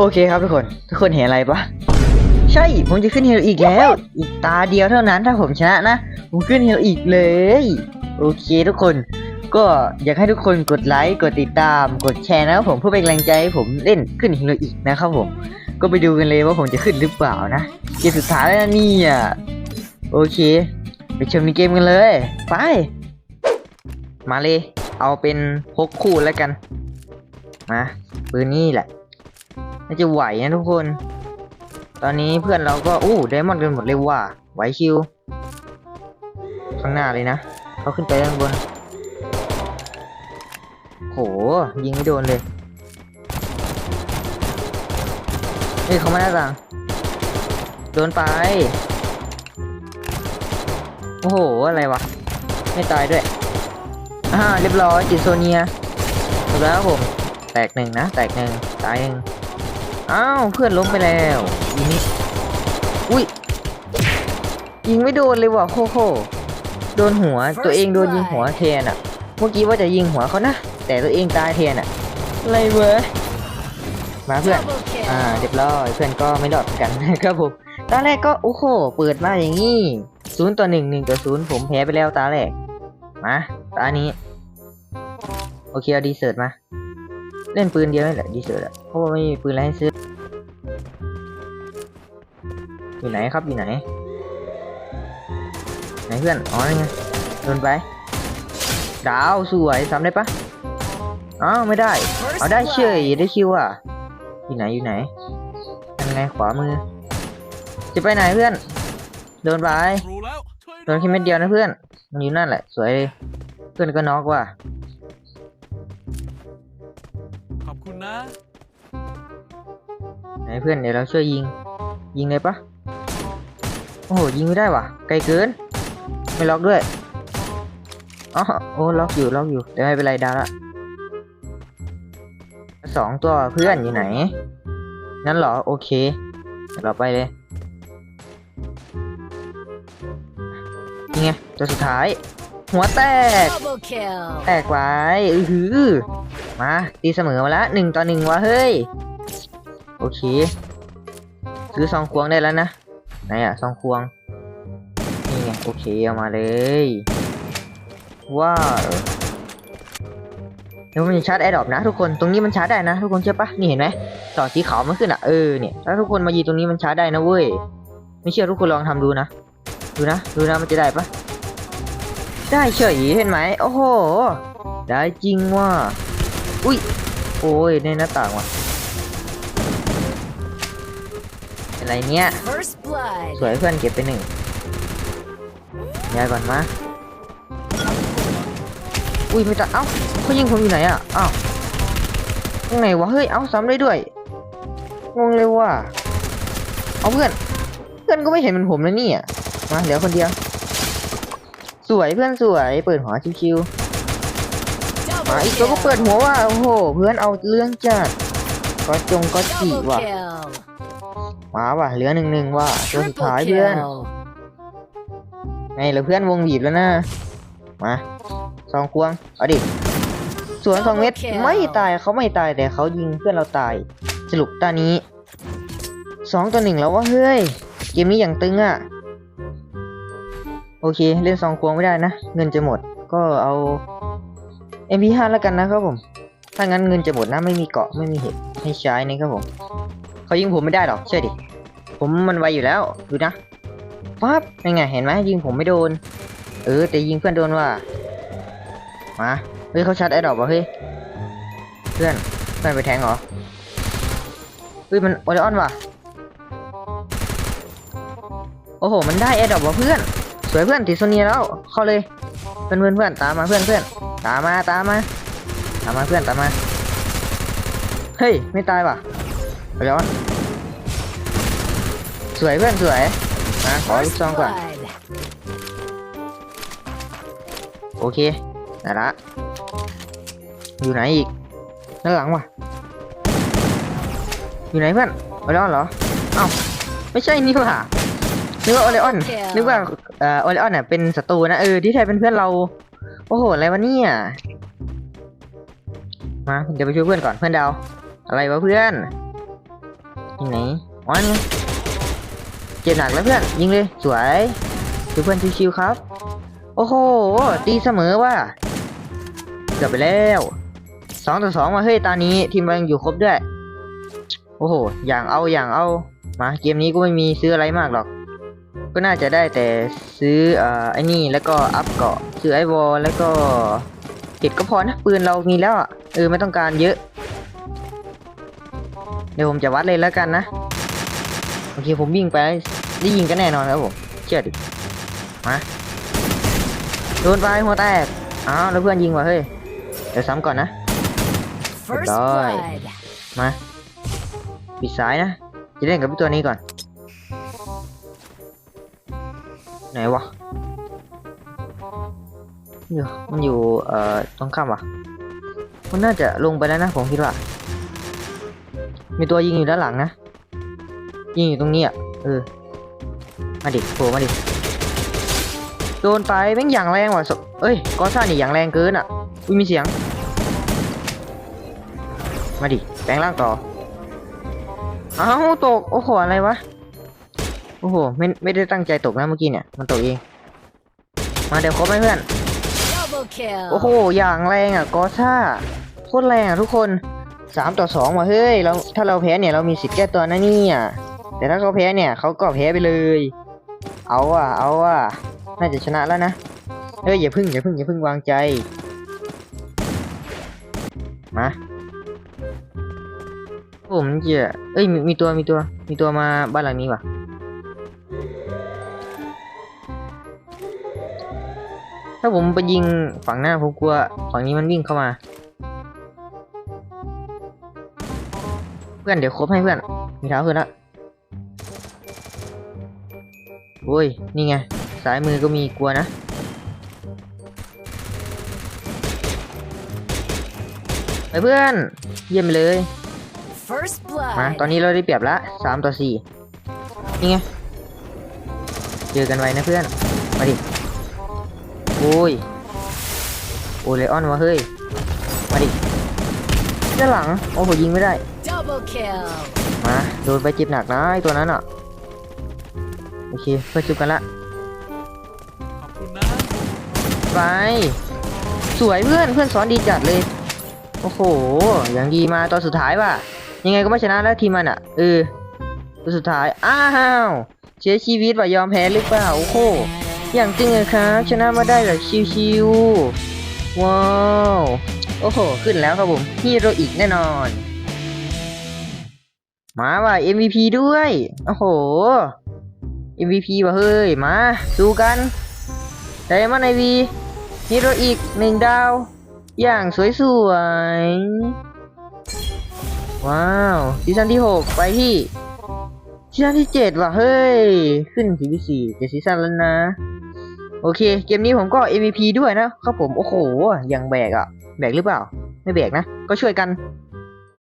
โอเคครับทุกคน ทุกคนเห็นอะไรปะใช่ ผมจะขึ้นเฮโรอีกแล้ว อีกตาเดียวเท่านั้นถ้าผมชนะนะ ผมขึ้นเฮโรอีกเลย โอเคทุกคน ก็อยากให้ทุกคนกดไลค์ กดติดตาม กดแชร์นะครับผมเพื่อเป็นกำลังใจให้ผมเล่นขึ้นเฮโรอีกนะครับผม ก็ไปดูกันเลยว่าผมจะขึ้นหรือเปล่านะ เกมสุดท้ายแล้วนะเนี่ยโอเค ไปชมในเกมกันเลย ไป มาเลย เอาเป็นพกคู่แล้วกัน มาปืนนี่แหละ น่าจะไหวนะทุกคน ตอนนี้เพื่อนเราก็อู้ไดมอนด์กันหมดเลยว่ะไหวชิว ข้างหน้าเลยนะเขาขึ้นไปด้านบนโหยิงไม่โดนเลยเฮ้ยเขามาหน้าต่างโดนไป โอ้โห อะไรวะ ไม่ตายด้วยอ่าเรียบร้อยจิโซเนียจบแล้วผม แตกหนึ่งนะ แตกหนึ่งตายหนึ่ง อ้าวเพื่อนล้มไปแล้วยิงนี่อุ้ยยิงไม่โดนเลยว่ะโคโคโดนหัวตัวเองโดนยิงหัวแทนอะ เมื่อกี้ว่าจะยิงหัวเขานะ แต่ตัวเองตายแทนอะอะไรเว้ยมาเพื่อน Double kill. อ่าเรียบร้อยเพื่อนก็ไม่รอดเหมือนกันครับผมตาแรกก็โอ้โหเปิดมาอย่างนี้ศูนย์ต่อหนึ่งหนึ่งต่อศูนย์ผมแพ้ไปแล้วตาแรกมาตานี้โอเคเอาดีเซิร์ตมา เล่นปืนเดียวนี่แหละดีเซิร์ตอะเพราะว่าไม่มีปืนอะไรให้ซื้อ อยู่ไหนครับอยู่ไหน ไหนเพื่อน อ๋อนี่ไงโดนไป ดาวสวยซ้ำได้ปะอ้าวไม่ได้ First เอาได้เฉย blood. ได้คิวอะ อยู่ไหนอยู่ไหนยังไงขวามือ จะไปไหนเพื่อน โดนไปรู้แล้วช่วยโดนแค่เม็ดเดียวนะเพื่อน มันอยู่นั่นแหละ สวยเลยเพื่อนก็น็อกว่ะ นะไหนเพื่อนเดี๋ยวเราช่วยยิง ยิงเลยปะโอ้โหยิงไม่ได้ว่ะ ไกลเกิน ไม่ล็อกด้วยอ๋อโอ้ล็อกอยู่ล็อกอยู่เดี๋ยวไม่เป็นไรดาวละสองตัวเพื่อนอยู่ไหน นั่นเหรอโอเคเดี๋ยวเราไปเลยนี่ไงตัวสุดท้าย หัวแตก Double kill. แตกไว้อือหือมาตีเสมอมาละหนึ่งต่อหนึ่งวะเฮ้ย โอเค ซื้อซองควงได้แล้วนะไหนอะซองควง นี่ไงโอเคเอามาเลย ว้าวเดี๋ยวมันจะชาร์จแอร์ดรอปนะทุกคนตรงนี้มันชาร์จได้นะทุกคนเชื่อปะนี่เห็นไหมต่อสีขาวมันขึ้นอะเออเนี่ยถ้าทุกคนมายืนตรงนี้มันชาร์จได้นะเว้ยไม่เชื่อทุกคนลองทำดูนะ ดูนะ ดูนะมันจะได้ปะ ได้เฉยเห็นไหมโอ้โห ได้จริงว่ะอุ้ยโอ้ยในหน้าต่างว่ะอะไรเนี่ยสวยเพื่อนเก็บไปหนึ่งย้ายก่อนมาอุ้ยไม่ตัดเอ้าเขายิงผมอยู่ไหนอะอ้าวตรงไหนวะเฮ้ยเอ้าซ้ำได้ด้วยงงเลยว่ะเอาเพื่อน เพื่อนก็ไม่เห็นเหมือนผมนะเนี่ยมาเหลือคนเดียว สวยเพื่อนสวยเปิดหัวชิวๆมา Double อีกตัวก็เปิด kill. หัวว่าโอ้โหเพื่อนเอาเรื่องจัดก็จงก็จี Double ว่ะ kill. มาว่ะเหลือหนึ่งหนึ่งว่ะตัวสุด Triple ท้ายเพื่อน kill. ไงเหลือเพื่อนวงบีบแล้วนะมาสองควงเอาดิสวนสองเม็ด Double kill ไม่ตายเขาไม่ตายแต่เขายิงเพื่อนเราตาย สรุปตานี้สองต่อหนึ่งแล้วว่าเฮ้ยเกมนี้อย่างตึงอะ โอเค เล่นสองควงไม่ได้นะ เงินจะหมดก็เอา MP5 แล้วกันนะครับผม ถ้างั้นเงินจะหมดนะไม่มีเกาะไม่มีเห็ดให้ใช้นะครับผมเขายิงผมไม่ได้หรอกเชื่อดิ ผมมันไวอยู่แล้วดูนะปั๊บยังไงเห็นไหมยิงผมไม่โดน เออ แต่ยิงเพื่อนโดนว่ะมาเฮ้ยเขาชัดไอ้ดอกวะเฮ้ยเพื่อนเพื่อนไปแทงเหรอเฮ้ยมันโอเลออนว่ะโอ้โห มันได้แอดดอกว่ะเพื่อน สวยเพื่อนติดโซเนียแล้วเข้าเลยเพื่อนเพื่อนเพื่อนตามมาเพื่อนเพื่อนตามมาตามมาตามมาเพื่อนตามมาเฮ้ยไม่ตายว่ะโอเลออนสวยเพื่อนสวยมาขอลูกซองก่อนโอเคได้ละอยู่ไหนอีกด้านหลังว่ะอยู่ไหนเพื่อนโอเลออนเหรอเอ้าไม่ใช่นี่ว่ะ นึกว่าโอเลออน Kill นึกว่าเอ่อโอเลออนเนี่ยเป็นศัตรูนะเออที่แท้เป็นเพื่อนเรา โอ้โหอะไรวะเนี่ย มาเดี๋ยวไปช่วยเพื่อนก่อนเพื่อนดาว อะไรวะเพื่อนที่ไหนวันไงเจ็บหนักแล้วเพื่อนยิงเลยสวยดูเพื่อนชิวๆครับ โอ้โหตีเสมอว่ะเกือบไปแล้วสองต่อสองมาเฮ้ยตอนนี้ทีมเรายังอยู่ครบด้วย โอ้โห อย่างเอาอย่างเอา มาเกมนี้ก็ไม่มีซื้ออะไรมากหรอก ก็น่าจะได้แต่ซื้อเอ่อไอ้นี่แล้วก็อัพเกาะซื้อไอวอลแล้วก็เก็บก็พอนะปืนเรามีแล้วอะเออไม่ต้องการเยอะ เดี๋ยวผมจะวัดเลยแล้วกันนะโอเคผมวิ่งไปได้ยิงกันแน่นอนครับผมเชื่อดิมาโดนไปหัวแตกอ้าวแล้วเพื่อนยิงว่ะเฮ้ยเดี๋ยวซ้ำก่อนนะ First Rồi. blood. มาปิดซ้ายนะจะเล่นกับพี่ตัวนี้ก่อน ไหนวะอยู่มันอยู่ เอ่อ ตรงข้ามวะมันน่าจะลงไปแล้วนะผมคิดว่า มีตัวยิงอยู่ด้านหลังนะ ยิงอยู่ตรงนี้อะ เออ มาดิโผล่มาดิ โดนไปแม่งอย่างแรงว่ะสเอ้ยกอซ่านี่อย่างแรงเกินอะ อุ้ยมีเสียง มาดิ แปลงร่างต่ออ้าวตก โอ้โห อะไรวะ โอ้โห ไม่ ไม่ได้ตั้งใจตกนะเมื่อกี้เนี่ย มันตกเอง มาเดี๋ยวครบไหมเพื่อน Double kill. โอ้โห อย่างแรงอะ กอซ่า โคตรแรงอะทุกคนสามต่อสองว่ะเฮ้ย เรา ถ้าเราแพ้เนี่ย เรามีสิทธิ์แก้ตัวนะเนี่ยแต่ถ้าเขาแพ้เนี่ยเขาก็แพ้ไปเลย เอาอะ เอาอะ น่าจะชนะแล้วนะ เฮ้ย อย่าพึ่ง อย่าพึ่ง อย่าพึ่งวางใจ มาผมจะเอ้ยมีมีตัว มีตัว มีตัวมาบ้านหลังนี้ว่ะ ถ้าผมไปยิงฝั่งหน้าผมกลัวฝั่งนี้มันวิ่งเข้ามา เพื่อนเดี๋ยวครบให้เพื่อน มีเท้าขึ้นละโอ้ย นี่ไง สายมือก็มีกลัวนะ ไปเพื่อน เยี่ยมไปเลย First มา ตอน blood. นี้เราได้เปรียบละสามต่อสี่นี่ไง เจอกันไว้นะเพื่อน มาดิ โอ้ย โอ้เลออนวะเฮ้ย มาดิ ด้านหลัง โอ้โหยิงไม่ได้ Double kill. มาโดนไปเจ็บหนักนะไอตัวนั้นอะ โอเคเพื่อนจุบกันละ ขอบคุณนะไป สวยเพื่อนเพื่อนสอนดีจัดเลย โอ้โหอย่างดีมาตอนสุดท้ายว่ะ ยังไงก็ไม่ชนะแล้วทีมมันอะเออตัวสุดท้าย อ้าว เสียชีวิตว่ะยอมแพ้หรือเปล่า โอ้โห อย่างจริงเลยครับ ชนะมาได้แบบชิวๆ ว้าว โอ้โห ขึ้นแล้วครับผมฮีโรอีกแน่นอน มาว่ะ MVP ด้วย โอ้โห MVP ว่ะเฮ้ย มา ดูกันไดมอนไอวีฮีโรอีกหนึ่งดาว อย่างสวยๆ ว้าวซีซั่นที่หกไปที่ซีซั่นที่เจ็ดว่ะ เฮ้ย ขึ้นซีซั่สี่เจ็ดซีซั่นแล้วนะ โอเค เกมนี้ผมก็ MVP ด้วยนะครับผม โอ้โห ยังแบกอะแบกหรือเปล่า ไม่แบกนะ ก็ช่วยกัน